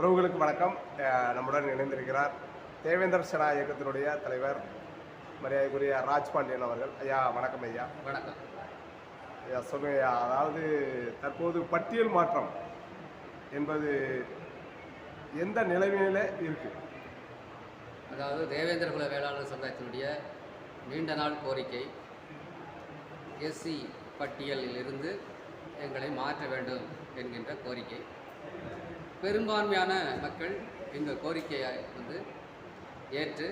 உறவுகளுக்கு வணக்கம். நம்முடன் இணைந்திருக்கிறார் தேவேந்திர சேனா இயக்கத்தினுடைய தலைவர் மரியாதைக்குரிய ராஜ் பாண்டியன் அவர்கள். ஐயா வணக்கம் ஐயா. வணக்கம். ஐயா சொல்லுங்க ஐயா. அதாவது தற்போது பட்டியல் மாற்றம் என்பது எந்த நிலைமையில இருக்கு? அதாவது தேவேந்திர குல வேளாளர் சமுதாயத்தினுடைய நீண்ட நாள் கோரிக்கை எஸ்சி பட்டியலில் இருந்து எங்களை மாற்ற வேண்டும் என்கின்ற கோரிக்கை. பெரும்பான்மையான மக்கள் எங்கள் கோரிக்கையை வந்து ஏற்று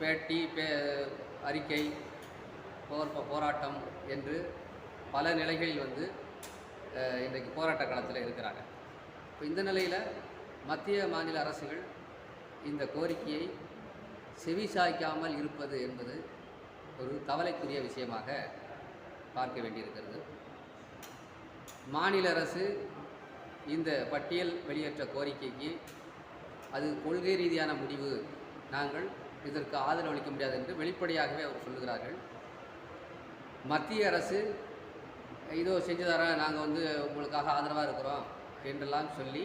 பேட்டி பே அறிக்கை போர் போராட்டம் என்று பல நிலைகளில் வந்து இன்றைக்கு போராட்ட களத்தில் இருக்கிறாங்க. இப்போ இந்த நிலையில் மத்திய மாநில அரசுகள் இந்த கோரிக்கையை செவி சாய்க்காமல் இருப்பது என்பது ஒரு கவலைக்குரிய விஷயமாக பார்க்க வேண்டியிருக்கிறது. மாநில அரசு இந்த பட்டியல் வெளியேற்ற கோரிக்கைக்கு அது கொள்கை ரீதியான முடிவு. நாங்கள் இதற்கு ஆதரவு அளிக்க முடியாது என்று வெளிப்படையாகவே அவர் சொல்லுகிறார்கள். மத்திய அரசு இதோ செஞ்சு தரேன் நாங்கள் வந்து உங்களுக்காக ஆதரவாக இருக்கிறோம் என்றெல்லாம் சொல்லி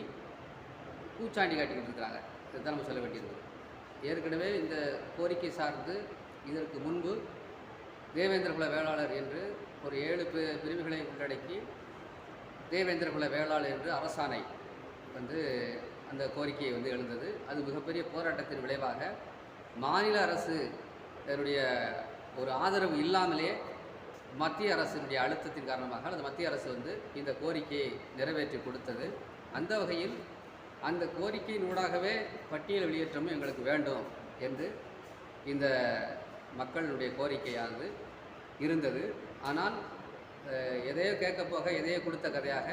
கூச்சாண்டி காட்டிக்கிட்டு இருக்கிறாங்க. இதுதான் நம்ம சொல்ல வேண்டியது. ஏற்கனவே இந்த கோரிக்கை சார்ந்து இதற்கு முன்பு தேவேந்திர குல வேளாளர் என்று ஒரு ஏழு பிரிவுகளை உள்ளடக்கி தேவேந்திர குல வேளாளர் என்று அரசாணை வந்து அந்த கோரிக்கையை வந்து எழுந்தது. அது மிகப்பெரிய போராட்டத்தின் விளைவாக மாநில அரசு அதனுடைய ஒரு ஆதரவு இல்லாமலே மத்திய அரசினுடைய அழுத்தத்தின் காரணமாக அந்த மத்திய அரசு வந்து இந்த கோரிக்கையை நிறைவேற்றி கொடுத்தது. அந்த வகையில் அந்த கோரிக்கையின் ஊடாகவே பட்டியல் வெளியேற்றமும் எங்களுக்கு வேண்டும் என்று இந்த மக்களுடைய கோரிக்கையானது இருந்தது. ஆனால் எதையோ கேட்க போக எதையோ கொடுத்த கதையாக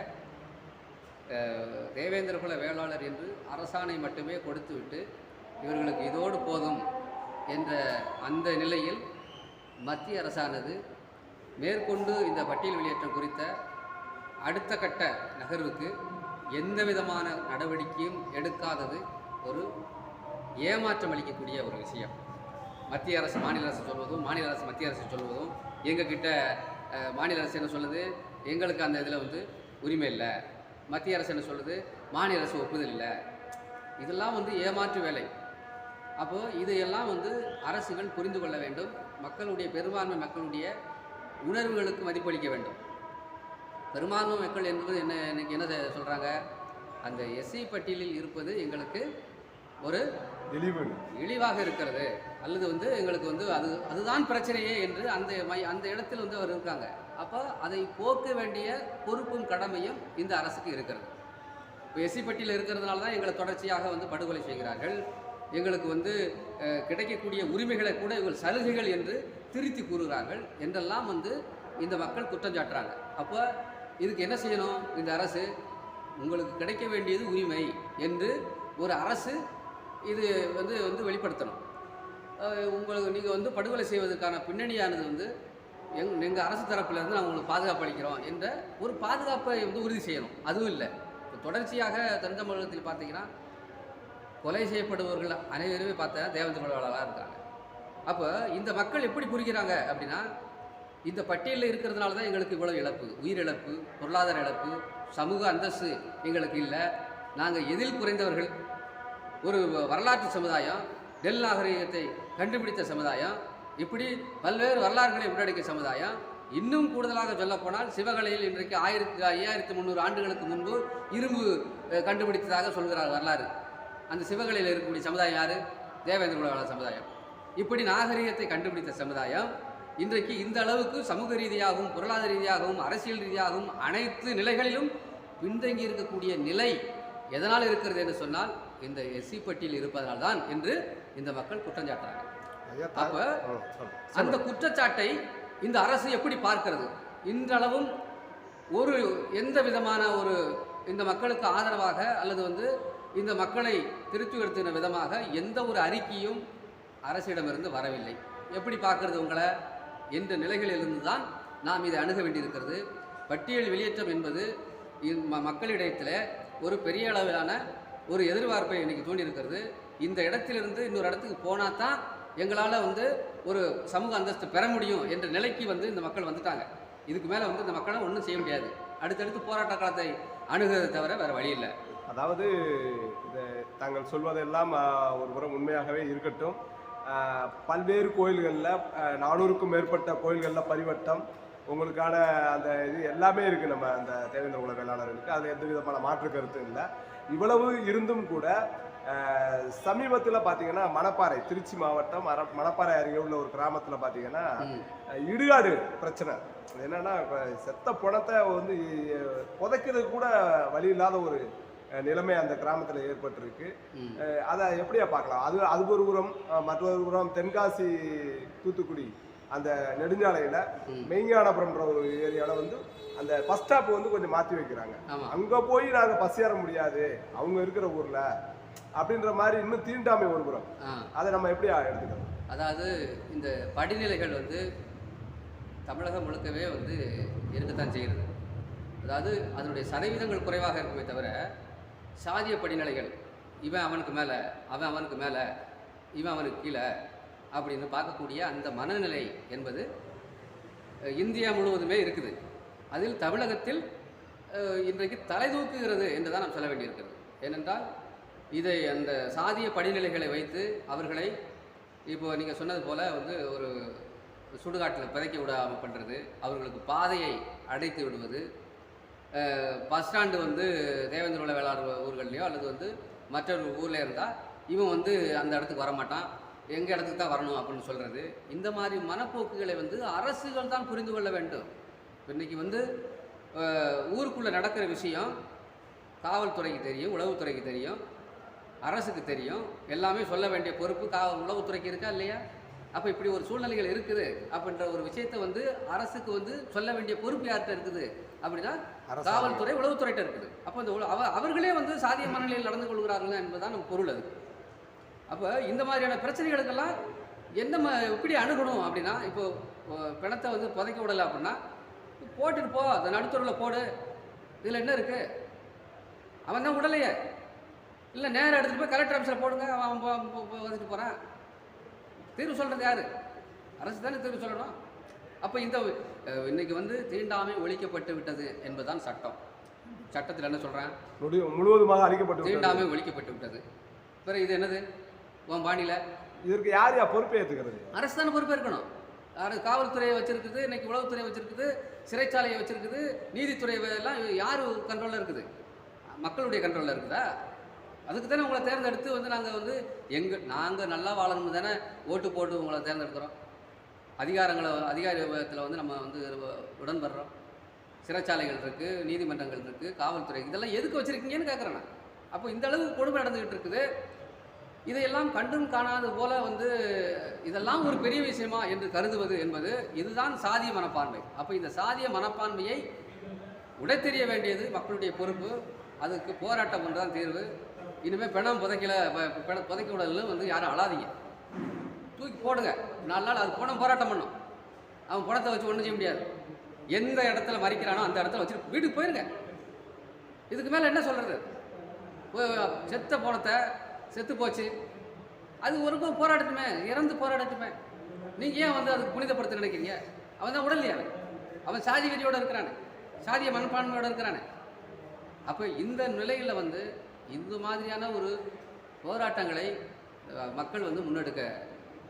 தேவேந்திரகுல தேவேந்திர குல வேளாளர் என்று அரசாணை மட்டுமே கொடுத்துவிட்டு இவர்களுக்கு இதோடு போதும் என்ற அந்த நிலையில் மத்திய அரசானது மேற்கொண்டு இந்த பட்டியல் வெளியேற்றம் குறித்த அடுத்த கட்ட நகர்வுக்கு எந்த விதமான நடவடிக்கையும் எடுக்காதது ஒரு ஏமாற்றம் அளிக்கக்கூடிய ஒரு விஷயம். மத்திய அரசு மாநில அரசு சொல்வதும் மாநில அரசு மத்திய அரசு சொல்வதும் எங்ககிட்ட மாநில அரசு என்ன சொல்லுது? எங்களுக்கு அந்த இதில் வந்து உரிமை இல்லை. மத்திய அரசு என்ன சொல்லுது? மாநில அரசு ஒப்புதல் இல்லை. இதெல்லாம் வந்து ஏமாற்று வேலை. அப்போது இதையெல்லாம் வந்து அரசுகள் புரிந்து கொள்ள வேண்டும். மக்களுடைய பெரும்பான்மை மக்களுடைய உணர்வுகளுக்கு மதிப்பளிக்க வேண்டும். பெரும்பான்மை மக்கள் என்பது என்ன எனக்கு என்ன சொல்கிறாங்க அந்த எஸ்சி பட்டியலில் இருப்பது எங்களுக்கு ஒரு இழிவாக இருக்கிறது. அல்லது வந்து எங்களுக்கு வந்து அது அதுதான் பிரச்சனையே என்று அந்த மை அந்த இடத்தில் வந்து அவர் இருக்காங்க. அப்போ அதை போக்க வேண்டிய பொறுப்பும் கடமையும் இந்த அரசுக்கு இருக்கிறது. இப்போ எஸ்சி இருக்கிறதுனால தான் எங்களை தொடர்ச்சியாக வந்து படுகொலை செய்கிறார்கள். எங்களுக்கு வந்து கிடைக்கக்கூடிய உரிமைகளை கூட இவர்கள் சலுகைகள் என்று திருத்தி கூறுகிறார்கள். என்றெல்லாம் வந்து இந்த மக்கள் குற்றம் சாட்டுறாங்க. அப்போ இதுக்கு என்ன செய்யணும் இந்த அரசு? உங்களுக்கு கிடைக்க வேண்டியது உரிமை என்று ஒரு அரசு இது வந்து வந்து வெளிப்படுத்தணும். உங்களுக்கு நீங்கள் வந்து படுகொலை செய்வதற்கான பின்னணியானது வந்து எங் எங்கள் அரசு தரப்பிலிருந்து நாங்கள் உங்களுக்கு பாதுகாப்பு அளிக்கிறோம் என்ற ஒரு பாதுகாப்பை வந்து உறுதி செய்யணும். அதுவும் இல்லை. இப்போ தொடர்ச்சியாக தென் தமிழகத்தில் பார்த்தீங்கன்னா கொலை செய்யப்படுபவர்கள் அனைவருமே பார்த்தா தேவேந்திர குலவாளராக இருக்கிறாங்க அப்போ இந்த மக்கள் எப்படி புரிகிறாங்க அப்படின்னா இந்த பட்டியலில் இருக்கிறதுனால தான் எங்களுக்கு இவ்வளோ இழப்பு. உயிரிழப்பு பொருளாதார இழப்பு சமூக அந்தஸ்து எங்களுக்கு இல்லை. நாங்கள் எதில் குறைந்தவர்கள்? ஒரு வரலாற்று சமுதாயம் நெல் நாகரிகத்தை கண்டுபிடித்த சமுதாயம் இப்படி பல்வேறு வரலாறுகளை உள்ளடக்கிய சமுதாயம் இன்னும் கூடுதலாக சொல்லப்போனால் சிவகலையில் இன்றைக்கு ஆயிரத்தி ஐயாயிரத்தி முந்நூறு ஆண்டுகளுக்கு முன்பு இரும்பு கண்டுபிடித்ததாக சொல்கிறார் வரலாறு. அந்த சிவகலையில் இருக்கக்கூடிய சமுதாயம் யார்? தேவேந்திர குலவாள சமுதாயம். இப்படி நாகரிகத்தை கண்டுபிடித்த சமுதாயம் இன்றைக்கு இந்த அளவுக்கு சமூக ரீதியாகவும் பொருளாதார ரீதியாகவும் அரசியல் ரீதியாகவும் அனைத்து நிலைகளிலும் பின்தங்கி இருக்கக்கூடிய நிலை எதனால் இருக்கிறது என்று சொன்னால் இந்த எஸ்சி பட்டியல் இருப்பதனால்தான் என்று இந்த மக்கள் குற்றம் சாட்டுறாங்க. ஐயா அப்ப. அந்த குற்றச்சாட்டை இந்த அரசு எப்படி பார்க்கிறது? இன்றளவும் ஒரு எந்த விதமான ஒரு இந்த மக்களுக்கு ஆதரவாக அல்லது வந்து இந்த மக்களை திருத்தி உயர்த்தின விதமாக எந்த ஒரு அறிக்கையும் அரசிடமிருந்து வரவில்லை. எப்படி பார்க்கறது உங்களை? என்ற நிலைகளிலிருந்து தான் நாம் இதை அணுக வேண்டியிருக்கிறது. பட்டியல் வெளியேற்றம் என்பது மக்களிடத்தில் ஒரு பெரிய அளவிலான ஒரு எதிர்பார்ப்பை இன்னைக்கு தூண்டியிருக்கிறது. இந்த இடத்திலிருந்து இன்னொரு இடத்துக்கு போனால் தான் எங்களால் வந்து ஒரு சமூக அந்தஸ்து பெற முடியும் என்ற நிலைக்கு வந்து இந்த மக்கள் வந்துட்டாங்க. இதுக்கு மேலே வந்து இந்த மக்களை ஒன்றும் செய்ய முடியாது. அடுத்தடுத்து போராட்ட காலத்தை அணுகிறதை தவிர வேறு வழி இல்லை. அதாவது இந்த தாங்கள் சொல்வதெல்லாம் ஒரு புறம் உண்மையாகவே இருக்கட்டும். பல்வேறு கோயில்களில் நானூறுக்கும் மேற்பட்ட கோயில்களில் பரிவட்டம் உங்களுக்கான அந்த இது எல்லாமே இருக்குது நம்ம அந்த தேவேந்திர குல வேளாளர்களுக்கு அதில் எந்த விதமான மாற்று கருத்தும் இல்லை. இவ்வளவு இருந்தும் கூட சமீபத்தில் பார்த்தீங்கன்னா மணப்பாறை திருச்சி மாவட்டம் அர மணப்பாறை அருகே உள்ள ஒரு கிராமத்தில் பார்த்தீங்கன்னா இடுகாடு பிரச்சனை. அது என்னன்னா செத்த பணத்தை வந்து அஹ், புதைக்கிறதுக்கு கூட வழி இல்லாத ஒரு நிலைமை அந்த கிராமத்தில் ஏற்பட்டிருக்கு. அதை எப்படியா பார்க்கலாம்? அது அது ஒரு புறம் மற்றொரு புறம் தென்காசி தூத்துக்குடி. அந்த நெடுஞ்சாலையில். மெய்ஞானபுரம்ன்ற ஒரு ஏரியாவில் வந்து அந்த பஸ் ஸ்டாப் வந்து கொஞ்சம் மாற்றி வைக்கிறாங்க. அங்கே போய் நாங்கள் பஸ் ஏற முடியாது. அவங்க இருக்கிற ஊரில் அப்படின்ற மாதிரி இன்னும் தீண்டாமை ஒரு புறம் ஆ. அதை நம்ம எப்படி எடுத்துக்கிறோம் அதாவது இந்த படிநிலைகள் வந்து தமிழகம் முழுக்கவே வந்து இருக்கத்தான் செய்கிறது அதாவது அதனுடைய சதவீதங்கள் குறைவாக இருக்குமே தவிர சாதிய படிநிலைகள் இவன் அவனுக்கு மேலே அவன் அவனுக்கு மேலே இவன் அவனுக்கு கீழே அப்படின்னு பார்க்கக்கூடிய அந்த மனநிலை என்பது இந்தியா முழுவதுமே இருக்குது. அதில் தமிழகத்தில் இன்றைக்கு தலை தூக்குகிறது என்று தான் நாம் சொல்ல வேண்டியிருக்கிறது. ஏனென்றால் இதை அந்த சாதிய படிநிலைகளை வைத்து அவர்களை இப்போ நீங்கள் சொன்னது போல் வந்து ஒரு சுடுகாட்டில் பிதைக்க விடாமல் பண்ணுறது அவர்களுக்கு பாதையை அடைத்து விடுவது பஸ் ஸ்டாண்டு வந்து தேவேந்திர உள்ள வேளாண் ஊர்கள்லையோ அல்லது வந்து மற்றொரு ஊரில் இருந்தால் இவன் வந்து அந்த இடத்துக்கு வரமாட்டான். எங்கள் இடத்துக்கு தான் வரணும் அப்படின்னு சொல்கிறது இந்த மாதிரி மனப்போக்குகளை வந்து அரசுகள் தான் புரிந்து கொள்ள வேண்டும். இன்னைக்கு வந்து ஊருக்குள்ளே நடக்கிற விஷயம் காவல்துறைக்கு தெரியும் உளவுத்துறைக்கு தெரியும் அரசுக்கு தெரியும். எல்லாமே சொல்ல வேண்டிய பொறுப்பு கா உளவுத்துறைக்கு இருக்கா இல்லையா? அப்போ இப்படி ஒரு சூழ்நிலைகள் இருக்குது. அப்படின்ற ஒரு விஷயத்தை வந்து அரசுக்கு வந்து சொல்ல வேண்டிய பொறுப்பு யார்கிட்ட இருக்குது? அப்படின்னா. காவல்துறை உளவுத்துறைகிட்ட இருக்குது. அப்போ இந்த அவர்களே வந்து சாதிய மனநிலையில் நடந்து கொள்கிறார்கள் என்பதுதான் நம்ம பொருள் அது. அப்போ இந்த மாதிரியான பிரச்சனைகளுக்கெல்லாம் என்ன ம எப்படி அணுகணும் அப்படின்னா இப்போ அஹ், பிணத்தை வந்து புதைக்க விடலை அப்படின்னா போட்டுட்டு போ அந்த நடுத்தூரில் போடு. இதில் என்ன இருக்குது அவன் தான் விடலையே. இல்லை நேரம் எடுத்துகிட்டு போய் கலெக்டர் ஆஃபீஸில் போடுங்க. அவன் வந்துட்டு போகிறான் தீர்வு சொல்கிறது யார்? அரசு தானே தீர்வு சொல்லணும். அப்போ இந்த இன்னைக்கு வந்து தீண்டாமை ஒழிக்கப்பட்டு விட்டது என்பதுதான் சட்டம். சட்டத்தில் என்ன சொல்கிறேன் முழுவதுமாக அழிக்கப்பட்டு. தீண்டாமை ஒழிக்கப்பட்டு விட்டது. பிறகு இது என்னது? உன் பாணியில்? இதற்கு யார் யார் பொறுப்பை ஏற்றுக்கிறது? அரசு தானே பொறுப்பு இருக்கணும் யாரு காவல்துறையை வச்சிருக்குது இன்னைக்கு உளவுத்துறையை வச்சிருக்குது சிறைச்சாலையை வச்சிருக்குது நீதித்துறை எல்லாம் யார் கண்ட்ரோலில் இருக்குது? மக்களுடைய கண்ட்ரோலில் இருக்குதா? அதுக்கு தானே உங்களை தேர்ந்தெடுத்து வந்து நாங்கள் வந்து எங்கள் நாங்கள் நல்லா வாழணும்னு தானே ஓட்டு போட்டு உங்களை தேர்ந்தெடுக்கிறோம். அதிகாரங்களை அதிகாரத்தில் வந்து நம்ம வந்து உடன் வர்றோம் சிறைச்சாலைகள் இருக்குது நீதிமன்றங்கள் இருக்குது காவல்துறை இதெல்லாம் எதுக்கு வச்சுருக்கீங்கன்னு கேட்குறேன் நான். அப்போ இந்த அளவு கொடுமை நடந்துக்கிட்டு இருக்குது. இதையெல்லாம் கண்டும் காணாது போல வந்து இதெல்லாம் ஒரு பெரிய விஷயமா என்று கருதுவது என்பது இதுதான் சாதிய மனப்பான்மை. அப்போ இந்த சாதிய மனப்பான்மையை உடைத்தெறிய வேண்டியது மக்களுடைய பொறுப்பு. அதுக்கு போராட்டம் ஒன்று தான் தீர்வு. இனிமேல் பிணம் புதைக்கல ப- புதைக்க விடலும் வந்து யாரும் அழாதீங்க. தூக்கி போடுங்க. நாலு நாள் அது பணம் போராட்டம் பண்ணும். அவன் பணத்தை வச்சு ஒன்றும் செய்ய முடியாது. எந்த இடத்துல மறிக்கிறானோ அந்த இடத்துல வச்சுட்டு வீட்டுக்கு போயிருங்க. இதுக்கு மேலே என்ன சொல்கிறது செத்த பணத்தை செத்து போச்சு. அது ஒரு போராடட்டுமே இறந்து போராடட்டுமே. நீங்கள் ஏன் வந்து அதுக்கு புனிதப்படுத்த நினைக்கிறீங்க? அவன் தான் உடல்லையா அவன். சாதி வெறியோடு இருக்கிறானே. சாதிய மனப்பான்மையோடு இருக்கிறானே. அப்போ இந்த நிலையில் வந்து இந்த மாதிரியான ஒரு போராட்டங்களை மக்கள் வந்து முன்னெடுக்க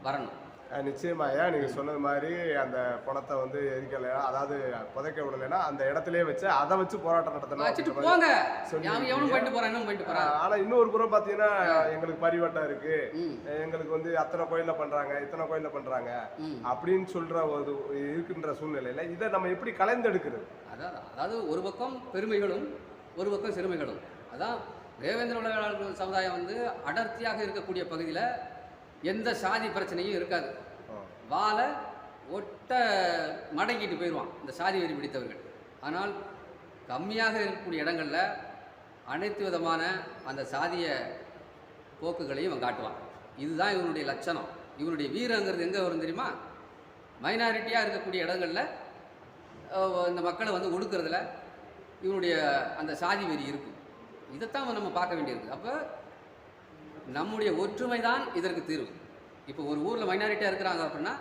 வரணும். அஹ் நிச்சயமா. ஏன் நீங்க சொன்னது மாதிரி அந்த பணத்தை வந்து எரிக்கல அதாவது புதைக்க விடலைன்னா அந்த இடத்துலயே வச்சு அதை வச்சு போராட்டம் நடத்தணும் வச்சுட்டு அப்படின்ற மாதிரி போங்க சொல்லி அவன் எவனும் போயிட்டு போறான் இன்னும் போயிட்டு போறான். அஹ் ஆனா இன்னொரு புறம் பாத்தீங்கன்னா எங்களுக்கு பரிவட்டம் இருக்கு. எங்களுக்கு வந்து அத்தனை கோயில்ல பண்றாங்க இத்தனை கோயில்ல பண்றாங்க அப்படின்னு சொல்ற ஒரு இருக்கின்ற சூழ்நிலையில இதை நம்ம எப்படி கலைந்தெடுக்கிறது? அதான் அதாவது ஒரு பக்கம் பெருமைகளும் ஒரு பக்கம் சிறுமைகளும். அதான் தேவேந்திர உலகாளர்கள் சமுதாயம் வந்து அடர்த்தியாக இருக்கக்கூடிய பகுதியில் எந்த சாதி பிரச்சனையும் இருக்காது. வாழை ஒட்ட மடங்கிட்டு போயிடுவான். இந்த சாதி வெறி பிடித்தவர்கள். ஆனால் கம்மியாக இருக்கக்கூடிய இடங்களில் அனைத்து விதமான அந்த சாதிய போக்குகளையும் இவன் காட்டுவான். இதுதான் இவனுடைய லட்சணம். இவனுடைய வீரங்கிறது எங்கே வரும் தெரியுமா? மைனாரிட்டியாக இருக்கக்கூடிய இடங்களில் இந்த மக்களை வந்து ஒடுக்கிறதுல இவனுடைய அந்த சாதி வெறி இருக்கும். இதைத்தான் நம்ம பார்க்க வேண்டியிருக்கு. அப்போ நம்முடைய ஒற்றுமை தான் இதற்கு தீர்வு. இப்போ ஒரு ஊரில் மைனாரிட்டியாக இருக்கிறாங்க அப்படின்னா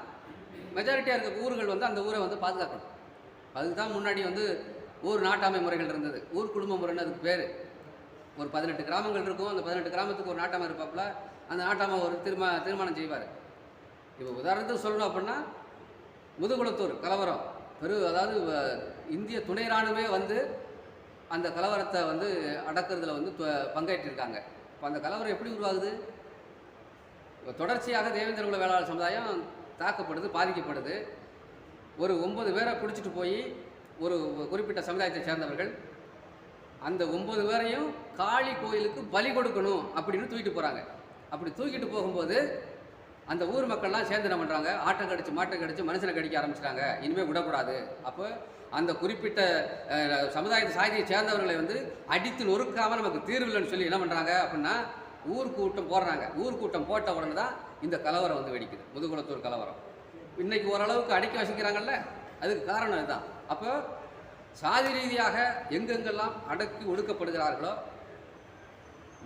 மெஜாரிட்டியாக இருக்க ஊர்கள் வந்து அந்த ஊரை வந்து பாதுகாக்கணும். அதுக்கு தான் முன்னாடி வந்து ஊர் நாட்டாமை முறைகள் இருந்தது. ஊர் குடும்ப முறைன்னு அதுக்கு பேர். ஒரு பதினெட்டு கிராமங்கள் இருக்கும். அந்த பதினெட்டு கிராமத்துக்கு ஒரு நாட்டாமை இருப்பாப்புல. அந்த நாட்டாமை ஒரு திரும திருமணம் செய்வார். இப்போ உதாரணத்துக்கு சொல்லணும் அப்படின்னா முதுகுளத்தூர் கலவரம். பெரு அதாவது இந்திய துணை ராணுவமே வந்து அந்த கலவரத்தை வந்து அடக்கிறதுல வந்து பங்கேற்றிருக்காங்க. இப்போ அந்த கலவரம் எப்படி உருவாகுது? தொடர்ச்சியாக தேவேந்திர குல வேளாளர் சமுதாயம் தாக்கப்படுது பாதிக்கப்படுது. ஒரு ஒன்பது பேரை பிடிச்சிட்டு போய் ஒரு குறிப்பிட்ட சமுதாயத்தை சேர்ந்தவர்கள் அந்த ஒன்பது பேரையும் காளி கோயிலுக்கு பலி கொடுக்கணும் அப்படின்னு தூக்கிட்டு போகிறாங்க அப்படி தூக்கிட்டு போகும்போது அந்த ஊர் மக்கள்லாம் சேர்ந்து என்ன பண்ணுறாங்க ஆட்டம் கடிச்சு மாட்டை கடிச்சு மனுஷனை கடிக்க ஆரம்பிச்சிட்டாங்க. இனிமேல் விடக்கூடாது. அப்போ அந்த குறிப்பிட்ட சமுதாயத்தை சாதியை சேர்ந்தவர்களை வந்து அடித்து நொறுக்காமல் நமக்கு தீர்வு இல்லைன்னு சொல்லி என்ன பண்ணுறாங்க அப்படின்னா ஊர் கூட்டம் போடுறாங்க. ஊர் கூட்டம் போட்ட உடனே தான் இந்த கலவரம் வந்து வெடிக்குது. முதுகுளத்தூர் கலவரம். இன்னைக்கு ஓரளவுக்கு அடக்கி வசிக்கிறாங்கல்ல? அதுக்கு காரணம் இதுதான் அப்போ சாதி ரீதியாக எங்கெங்கெல்லாம் அடக்கி ஒடுக்கப்படுகிறார்களோ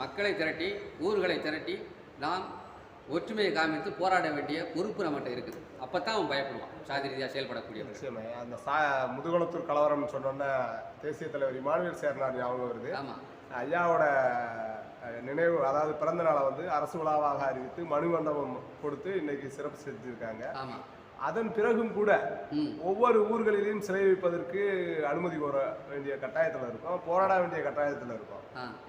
மக்களை திரட்டி ஊர்களை திரட்டி நாம் ஒற்றுமையை காமித்து போராட வேண்டிய பொறுப்பு நம்மகிட்ட இருக்குது. அப்போ தான் அவன் பயப்படுவான். சாதி ரீதியாக செயல்படக்கூடியவர்கள் நிச்சயமா. அந்த சா முதுகுளத்தூர் கலவரம்னு சொன்னோன்னே தேசிய தலைவர் இமானுவேல் சேர்னார் ஞாபகம் வருது. ஆமாம் ஐயாவோட நினைவு அதாவது பிறந்த நாளை வந்து அரசு விழாவாக அறிவித்து மனு மண்டபம் கொடுத்து இன்னைக்கு சிறப்பு செஞ்சிருக்காங்க அதன் பிறகும் கூட ஒவ்வொரு ஊர்களிலும் சிலை வைப்பதற்கு அனுமதி கோர வேண்டிய கட்டாயத்தில் இருக்கும் போராட வேண்டிய கட்டாயத்தில் இருக்கும்.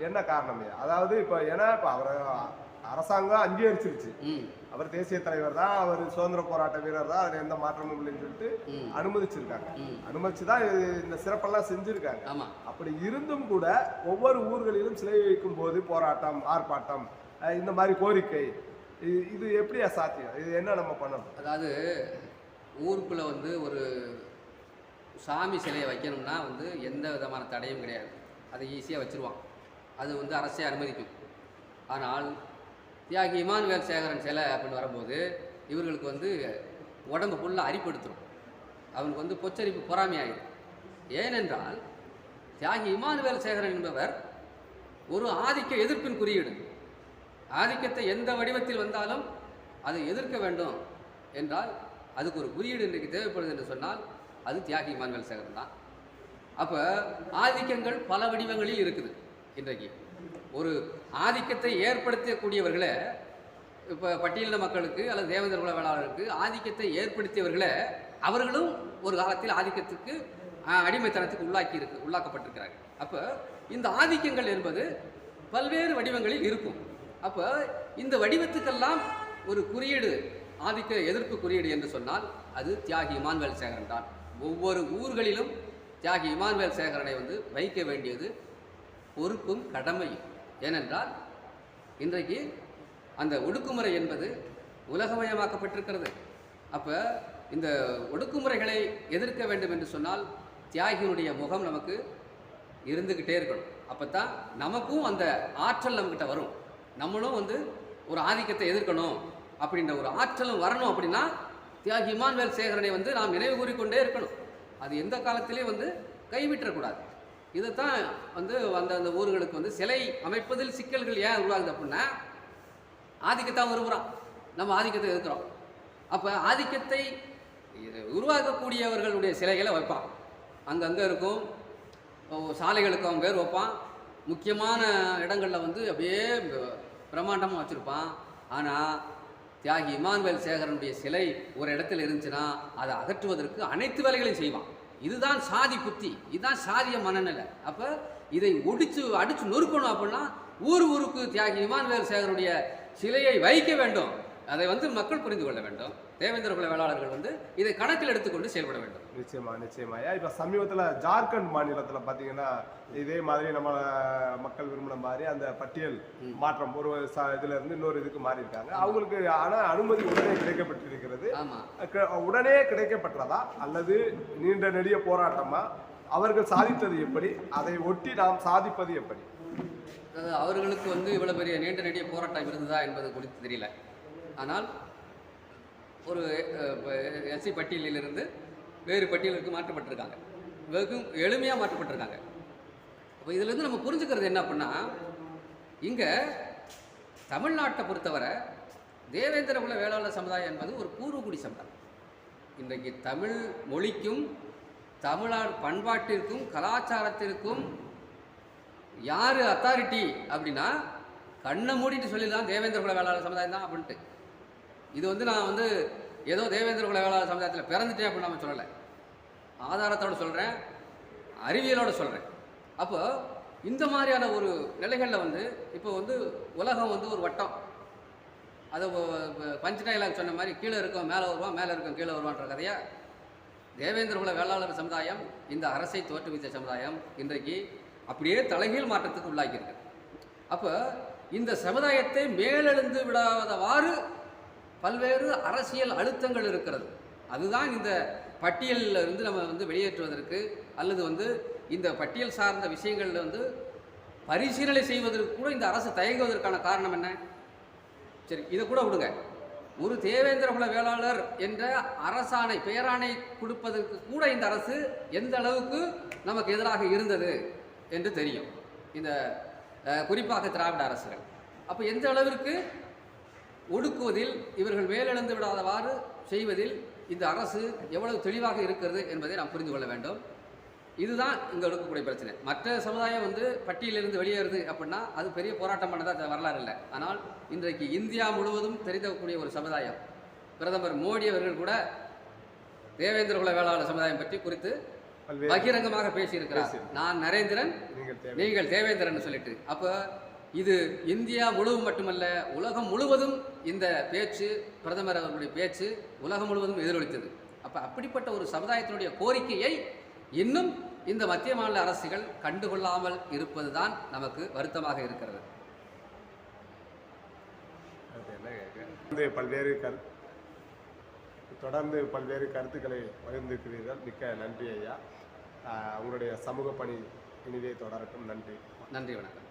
என்ன காரணம்? அதாவது இப்போ ஏன்னா இப்போ அவரை அரசாங்கம் அங்கீகரிச்சிருச்சு. அவர் தேசிய தலைவர் தான் அவர் சுதந்திர போராட்ட வீரர் தான் அதில் எந்த மாற்றமும் இல்லைன்னு சொல்லிட்டு அனுமதிச்சிருக்காங்க. அனுமதிச்சு தான் இந்த சிறப்பெல்லாம் செஞ்சிருக்காங்க. அப்படி இருந்தும் கூட ஒவ்வொரு ஊர்களிலும் சிலை வைக்கும் போது போராட்டம் ஆர்ப்பாட்டம் இந்த மாதிரி கோரிக்கை இது இது எப்படியா சாத்தியம் இது என்ன நம்ம பண்ணணும்? அதாவது ஊருக்குள்ளே வந்து ஒரு சாமி சிலையை வைக்கணும்னா வந்து எந்த விதமான தடையும் கிடையாது. அதை ஈஸியாக வச்சுருவான். அது வந்து அரசே அனுமதிக்கும். ஆனால் தியாகி இமானுவேல் சேகரன் சிலை அப்படின்னு வரும்போது இவர்களுக்கு வந்து உடம்பு ஃபுல்லாக அரிப்படுத்துடும் அவனுக்கு வந்து பொச்சரிப்பு பொறாமையாயிடும் ஏனென்றால் தியாகி இமானுவேல் சேகரன் என்பவர் ஒரு ஆதிக்க எதிர்ப்பின் குறியீடு. ஆதிக்கத்தை எந்த வடிவத்தில் வந்தாலும் அதை எதிர்க்க வேண்டும் என்றால் அதுக்கு ஒரு குறியீடு இன்றைக்கு தேவைப்படுது என்று சொன்னால் அது தியாகி இமானுவேல் சேகரன் தான். அப்போ ஆதிக்கங்கள் பல வடிவங்களில் இருக்குது இன்றைக்கு. ஒரு ஆதிக்கத்தை ஏற்படுத்தக்கூடியவர்களை இப்போ பட்டியலின மக்களுக்கு அல்லது தேவேந்திர குல வேளாளருக்கு ஆதிக்கத்தை ஏற்படுத்தியவர்களை அவர்களும் ஒரு காலத்தில் ஆதிக்கத்துக்கு அடிமைத்தனத்துக்கு உள்ளாக்கி இருக்கு உள்ளாக்கப்பட்டிருக்கிறார்கள். அப்போ இந்த ஆதிக்கங்கள் என்பது பல்வேறு வடிவங்களில் இருக்கும். அப்போ இந்த வடிவத்துக்கெல்லாம் ஒரு குறியீடு ஆதிக்க எதிர்ப்பு குறியீடு என்று சொன்னால் அது தியாகி இமான்வேல் சேகரன் தான். ஒவ்வொரு ஊர்களிலும் தியாகி இமான்வேல் சேகரனை வந்து வைக்க வேண்டியது பொறுப்பும் கடமையும். ஏனென்றால் இன்றைக்கு அந்த ஒடுக்குமுறை என்பது உலகமயமாக்கப்பட்டிருக்கிறது. அப்போ இந்த ஒடுக்குமுறைகளை எதிர்க்க வேண்டும் என்று சொன்னால் தியாகியினுடைய முகம் நமக்கு இருந்துக்கிட்டே இருக்கணும். அப்போ தான் நமக்கும் அந்த ஆற்றல் நம்மக்கிட்ட வரும். நம்மளும் வந்து ஒரு ஆதிக்கத்தை எதிர்க்கணும். அப்படின்ற ஒரு ஆற்றலும் வரணும் அப்படின்னா தியாகி இமான்வேல் சேகரனை வந்து நாம் நினைவு கூறிக்கொண்டே இருக்கணும். அது எந்த காலத்திலையும் வந்து கைவிட்டக்கூடாது இதைத்தான் வந்து அந்த அந்த ஊர்களுக்கு வந்து சிலை அமைப்பதில் சிக்கல்கள் ஏன் உருவாகுது அப்படின்னா ஆதிக்கத்தான் விரும்புகிறான் நம்ம ஆதிக்கத்தை இருக்கிறோம் அப்போ ஆதிக்கத்தை இது உருவாக்கக்கூடியவர்களுடைய சிலைகளை வைப்பான். அங்கங்கே இருக்கும் சாலைகளுக்கு அவன் பேர் வைப்பான். முக்கியமான இடங்களில் வந்து அப்படியே பிரம்மாண்டமாக வச்சுருப்பான். ஆனால் தியாகி இமானுவேல் சேகரனுடைய சிலை ஒரு இடத்துல இருந்துச்சுன்னா அதை அகற்றுவதற்கு அனைத்து வேலைகளையும் செய்வான். இதுதான் சாதி புத்தி இதுதான் சாதிய மனநிலை. அப்போ இதை ஒடிச்சு அடித்து நொறுக்கணும் அப்படின்னா ஊர் ஊருக்கு தியாகி இமானுவேல் சேகருடைய சிலையை வைக்க வேண்டும். அதை வந்து மக்கள் புரிந்து கொள்ள வேண்டும். தேவேந்திர குல வேளாளர்கள் வந்து இதை கணக்கில் எடுத்துக்கொண்டு செயல்பட வேண்டும். நிச்சயமா நிச்சயமா. ஏன் இப்போ சமீபத்தில் ஜார்க்கண்ட் மாநிலத்தில் பார்த்தீங்கன்னா இதே மாதிரி நம்ம மக்கள் விரும்பின மாதிரி அந்த பட்டியல் மாற்றம் ஒரு இதுல இருந்து இன்னொரு இதுக்கு மாறி இருக்காங்க அவங்களுக்கு ஆனால் அனுமதி உடனே கிடைக்கப்பட்டிருக்கிறது. உடனே கிடைக்கப்பட்டதா? அல்லது நீண்ட நெடிய போராட்டமா? அவர்கள் சாதித்தது எப்படி? அதை ஒட்டி நாம் சாதிப்பது எப்படி? அவர்களுக்கு வந்து இவ்வளோ பெரிய நீண்ட நெடிய போராட்டம் இருந்ததா என்பது குறித்து தெரியல. ஆனால் ஒரு எஸ்சி பட்டியலிலிருந்து வேறு பட்டியலுக்கு மாற்றப்பட்டிருக்காங்க. வெகு எளிமையாக மாற்றப்பட்டிருக்காங்க. அப்போ இதிலிருந்து நம்ம புரிஞ்சுக்கிறது என்ன அப்படின்னா இங்கே தமிழ்நாட்டை பொறுத்தவரை தேவேந்திர குல வேளாளர் சமுதாயம் என்பது ஒரு பூர்வகுடி சமுதாயம். இன்றைக்கு தமிழ் மொழிக்கும் தமிழர் பண்பாட்டிற்கும் கலாச்சாரத்திற்கும் யார் அத்தாரிட்டி அப்படின்னா கண்ணை மூடிட்டு சொல்லிடலாம் தேவேந்திர குல வேளாளர் சமுதாயம் தான் அப்படின்ட்டு இது வந்து நான் வந்து ஏதோ தேவேந்திர குல வேளாளர் சமுதாயத்தில் பிறந்துட்டேன் அப்படின்னு நம்ம சொல்லலை. ஆதாரத்தோடு சொல்கிறேன் அறிவியலோடு சொல்கிறேன் அப்போ இந்த மாதிரியான ஒரு நிலைகளில் வந்து இப்போ வந்து உலகம் வந்து ஒரு வட்டம். அதை பஞ்சநாயிலாக சொன்ன மாதிரி கீழே இருக்கும் மேலே வருவான் மேலே இருக்கும் கீழே வருவான்ற கதையாக தேவேந்திர குல வேளாளர் சமுதாயம் இந்த அரசை தோற்றுவித்த சமுதாயம் இன்றைக்கு அப்படியே தலைகீழ் மாற்றத்துக்கு உள்ளாகியிருக்கு அப்போ இந்த சமுதாயத்தை மேலெழுந்து விடாதவாறு பல்வேறு அரசியல் அழுத்தங்கள் இருக்கிறது. அதுதான் இந்த பட்டியலில் இருந்து நம்ம வந்து வெளியேற்றுவதற்கு அல்லது வந்து இந்த பட்டியல் சார்ந்த விஷயங்களில் வந்து பரிசீலனை செய்வதற்கு கூட இந்த அரசு தயங்குவதற்கான காரணம் என்ன? சரி இதை கூட விடுங்க. ஒரு தேவேந்திர குல வேளாளர் என்ற அரசாணை பேராணை கொடுப்பதற்கு கூட இந்த அரசு எந்த அளவுக்கு நமக்கு எதிராக இருந்தது என்று தெரியும். இந்த குறிப்பாக திராவிட அரசுகள். அப்போ எந்த அளவிற்கு ஒடுக்குவதில் இவர்கள் மேலெழுந்து விடாதவாறு செய்வதில் இந்த அரசு எவ்வளவு தெளிவாக இருக்கிறது என்பதை நாம் புரிந்து கொள்ள வேண்டும். இதுதான் இங்கே இருக்கக்கூடிய பிரச்சனை. மற்ற சமுதாயம் வந்து பட்டியலிருந்து வெளியேறுது அப்படின்னா அது பெரிய போராட்டம் பண்ணதா வரலாறு இல்லை. ஆனால் இன்றைக்கு இந்தியா முழுவதும் தெரிந்தக்கூடிய ஒரு சமுதாயம் பிரதமர் மோடி அவர்கள் கூட தேவேந்திர குல வேளாளர் சமுதாயம் பற்றி குறித்து பகிரங்கமாக பேசியிருக்கிறார். நான் நரேந்திரன் நீங்கள் தேவேந்திரன் சொல்லிட்டு. அப்போ இது இந்தியா முழுவதும் மட்டுமல்ல உலகம் முழுவதும் இந்த பேச்சு பிரதமர் அவர்களுடைய பேச்சு உலகம் முழுவதும் எதிரொலித்தது. அப்போ அப்படிப்பட்ட ஒரு சமுதாயத்தினுடைய கோரிக்கையை இன்னும் இந்த மத்திய மாநில அரசுகள் கண்டுகொள்ளாமல் இருப்பதுதான் நமக்கு வருத்தமாக இருக்கிறது? தொடர்ந்து பல்வேறு கரு தொடர்ந்து பல்வேறு கருத்துக்களை பகிர்ந்திருக்கிறீர்கள். மிக்க நன்றி ஐயா. உங்களுடைய சமூக பணி இனிதே தொடரட்டும். நன்றி. நன்றி வணக்கம்.